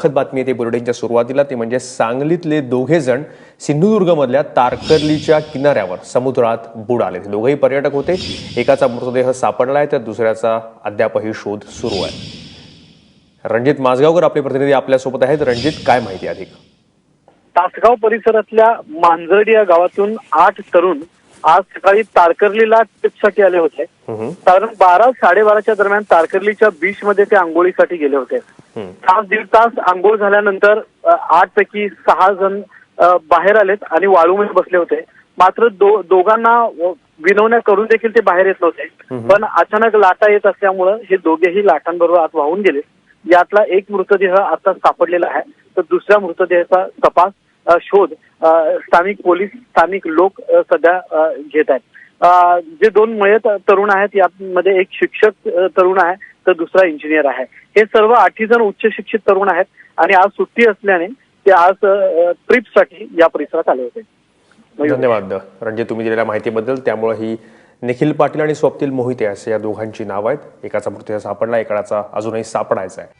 दुःखद बातमी येते बुलेटिनच्या सुरुवातीला ते म्हणजे सांगलीतले दोघे जण सिंधुदुर्गमधल्या तारकर्लीच्या किनाऱ्यावर समुद्रात बुडाले आले दोघेही पर्यटक होते. एकाचा मृतदेह सापडला आहे तर दुसऱ्याचा अद्यापही शोध सुरू आहे. रणजित माझगावकर आपले प्रतिनिधी आपल्यासोबत आहेत. रणजित काय माहिती अधिक? तासगाव परिसरातल्या मांजर्डी या गावातून आठ तरुण आज सकाळी तारकर्लीला ट्रिपसाठी आले होते. साधारण बारा साडेबाराच्या दरम्यान तारकर्लीच्या बीच मध्ये ते आंघोळीसाठी गेले होते. तास दीड तास आंघोळ झाल्यानंतर आठ पैकी सहा जण बाहेर आलेत आणि वाळूमध्ये बसले होते. मात्र दो दोघांना विनवण्या करून देखील ते बाहेर येत नव्हते. पण अचानक लाटा येत असल्यामुळं हे दोघेही लाटांबरोबर आत वाहून गेले. यातला एक मृतदेह आता सापडलेला आहे. तर दुसऱ्या मृतदेहाचा तपास शोध स्थानिक पोलीस स्थानिक लोक सध्या घेत आहेत. जे दोन मयत तरुण आहेत यामध्ये एक शिक्षक तरुण आहे तर दुसरा इंजिनियर आहे. हे सर्व आठी जण उच्च शिक्षित तरुण आहेत आणि आज सुट्टी असल्याने ते आज ट्रिपसाठी या परिसरात आले होते. धन्यवाद रणजित. तुम्ही दिलेल्या माहितीबद्दल त्यामुळे ही निखिल पाटील आणि स्वप्तील मोहिते असे या दोघांची नाव आहेत. एकाचा मृत्यू सापडला एकाचा अजूनही सापडायचा आहे.